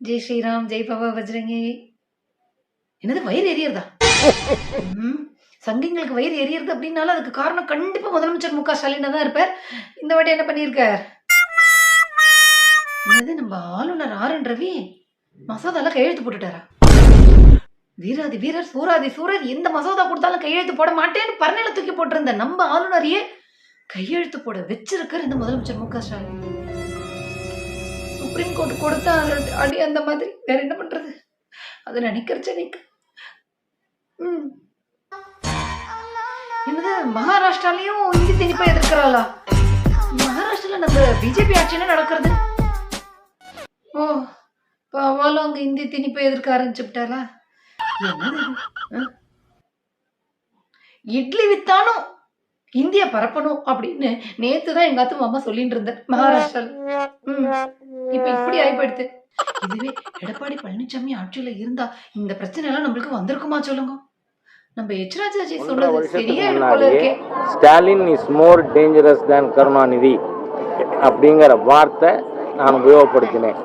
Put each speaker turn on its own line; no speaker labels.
ஜெய் ஸ்ரீராம் ஜெய் பாபா வஜ்ரங்கி. என்னது வயிறு எரியறதா? ம், சங்கிங்களுக்கு வயிறு எரியறது அப்படின்னாலும் அதுக்கு காரணம் கண்டிப்பா முதலமைச்சர் மு க தான் இருப்பார். இந்த வாட்டி என்ன பண்ணியிருக்கார்? என்னது நம்ம ஆளுநர் ஆர் என் ரவி? மசோதால கையெழுத்து போட்டுட்டாரா? வீராதி வீரர் சூராதி சூரர் எந்த மசோதா கொடுத்தாலும் கையெழுத்து போட மாட்டேன்னு பரணையில தூக்கி போட்டிருந்த நம்ம ஆளுநரையே கையெழுத்து போட வச்சிருக்கார் இந்த முதலமைச்சர் மு க ஸ்டாலின். சுப்ரீம் கோர்ட் கொடுத்தா அடி- அந்த மாதிரி. வேற என்ன பண்றது? அது நினைக்கிறச்ச நிக்க ம். என்னது மகாராஷ்டிராலையும் இந்தி திணிப்பா எதிர்க்கிறாளா? மகாராஷ்டிரால நம்ம பிஜேபி ஆட்சி நடக்கிறது? ஓ இப்போ அவளும் அங்கே இந்தி திணிப்பை எதிர்க்க ஆரம்பிச்சுட்டாளா? இட்லி வித்தானும் இந்திய பரப்பணும் அப்படின்னு நேத்து தான் எங்க அத்து மாமா சொல்லிட்டு இருந்தேன் மகாராஷ்டிரால. இப்ப இப்படி ஆயிப்படுத்து இதுவே எடப்பாடி பழனிசாமி ஆட்சியில இருந்தா இந்த பிரச்சனை எல்லாம் நம்மளுக்கு வந்திருக்குமா சொல்லுங்க. நம்ம எச்ராஜாஜி
வருஷத்துக்கு
சரியா
Stalin is more dangerous than Karunanidhi அப்படிங்கிற வார்த்தை நான் உபயோகப்படுத்தினேன்.